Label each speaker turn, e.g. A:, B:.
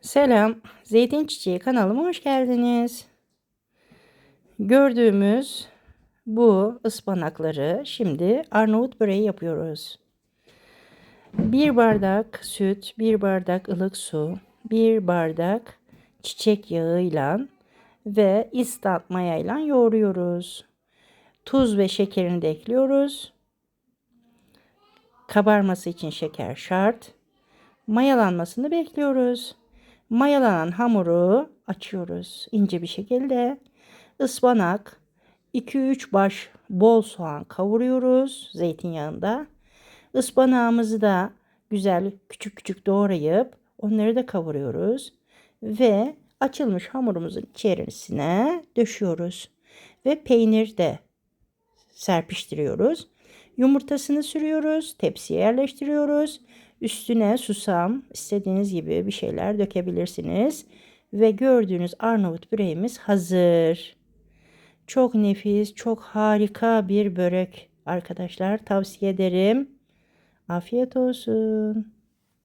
A: Selam, Zeytin Çiçeği kanalıma hoş geldiniz. Gördüğümüz bu ıspanakları şimdi Arnavut böreği yapıyoruz. Bir bardak süt, bir bardak ılık su, bir bardak çiçek yağıyla ve instant mayayla yoğuruyoruz. Tuz ve şekerini de ekliyoruz. Kabarması için şeker şart. Mayalanmasını bekliyoruz. Mayalanan hamuru açıyoruz ince bir şekilde. Ispanak, 2-3 baş bol soğan kavuruyoruz zeytinyağında. Ispanağımızı da güzel küçük küçük doğrayıp onları da kavuruyoruz. Ve açılmış hamurumuzun içerisine döşüyoruz. Ve peynir de serpiştiriyoruz. Yumurtasını sürüyoruz, tepsiye yerleştiriyoruz. Üstüne susam, istediğiniz gibi bir şeyler dökebilirsiniz. Ve gördüğünüz Arnavut böreğimiz hazır. Çok nefis, çok harika bir börek arkadaşlar. Tavsiye ederim. Afiyet olsun.